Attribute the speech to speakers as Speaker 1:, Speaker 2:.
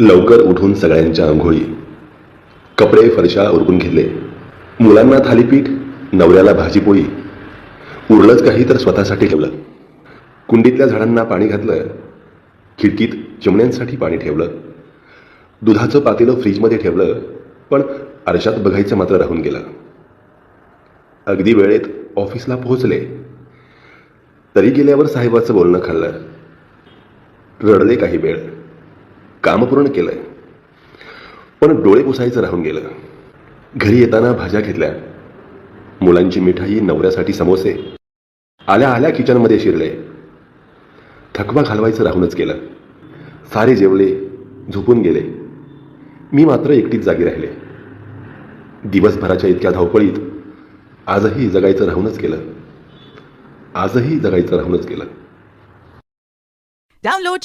Speaker 1: लवकर उठून सगळ्यांच्या आंघोळी कपडे फरशा उरकून घेतले. मुलांना थालीपीठ नवऱ्याला भाजीपोळी. उरलंच काही तर स्वतःसाठी ठेवलं. कुंडीतल्या झाडांना पाणी घातलं. खिडकीत चिमण्यांसाठी पाणी ठेवलं. दुधाचं पातेलं फ्रीजमध्ये ठेवलं. पण आरशात बघायचं मात्र राहून गेलं. अगदी वेळेत ऑफिसला पोहोचले. तरी गेल्यावर साहेबाचं बोलणं खाल्लं. रडले काही वेळ. काम पूर्ण केलंय. पण डोळे पुसायचं राहून गेलं. घरी येताना भाज्या घेतल्या. मुलांची मिठाई नवऱ्यासाठी समोसे. आल्या आल्या किचनमध्ये शिरले. थकवा घालवायचं राहूनच गेलं. सारे जेवले झोपून गेले. मी मात्र एकटीच जागी राहिले. दिवसभराच्या इतक्या धावपळीत आजही जगायचं राहूनच केलं आजही जगायचं राहूनच केलं
Speaker 2: Download